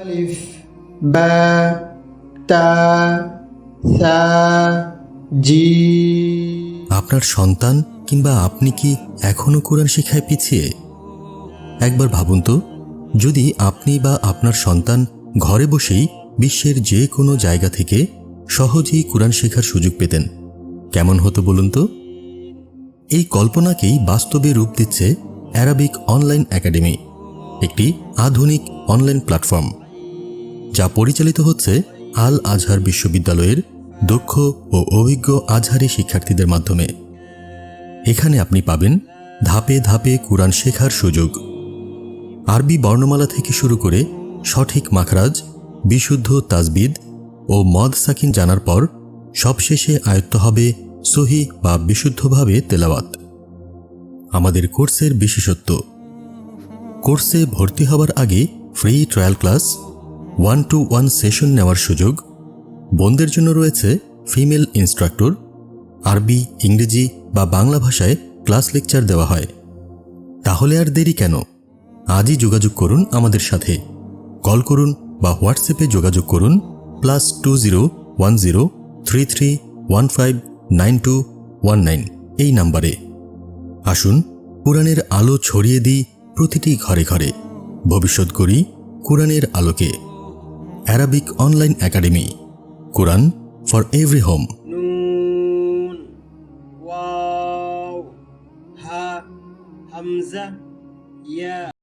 আলিফ, বা, তা, সা, জি। আপনার সন্তান কিংবা আপনি কি এখনও কোরআন শিক্ষায় পিছিয়ে? একবার ভাবুন তো, যদি আপনি বা আপনার সন্তান ঘরে বসেই বিশ্বের যে কোনো জায়গা থেকে সহজেই কোরআন শেখার সুযোগ পেতেন, কেমন হতো বলুন তো? এই কল্পনাকেই বাস্তবে রূপ দিচ্ছে অ্যারাবিক অনলাইন একাডেমি, একটি আধুনিক অনলাইন প্ল্যাটফর্ম। যা পরিচালিত হচ্ছে আল আজহার বিশ্ববিদ্যালয়ের দক্ষ ও অভিজ্ঞ আজহারি শিক্ষার্থীদের মাধ্যমে। এখানে আপনি পাবেন ধাপে ধাপে কোরআন শেখার সুযোগ। আরবি বর্ণমালা থেকে শুরু করে সঠিক মাখরাজ, বিশুদ্ধ তাজবিদ ও মদ সাকিন জানার পর সবশেষে আয়ত্ত হবে সহি বা বিশুদ্ধভাবে তেলাওয়াত। আমাদের কোর্সের বিশেষত্ব, কোর্সে ভর্তি হওয়ার আগে free trial class one to one session নেওয়ার সুযোগ বোনদের জন্য রয়েছে ফিমেল ইনস্ট্রাক্টর আরবি, ইংরেজি বা বাংলা ভাষায় ক্লাস লেকচার দেওয়া হয়। তাহলে আর দেরি কেন? আজই যোগাযোগ করুন আমাদের সাথে। কল করুন বা হোয়াটসঅ্যাপে যোগাযোগ করুন plus two zero one zero three three one five nine two one nine এই নাম্বারে। আসুন কোরআনের আলো ছড়িয়ে দিই প্রতিটি ঘরে ঘরে। ভবিষ্যৎ করি কোরআনের আলোকে। Arabic online academy Quran for every home Hamza yeah